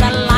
สลาย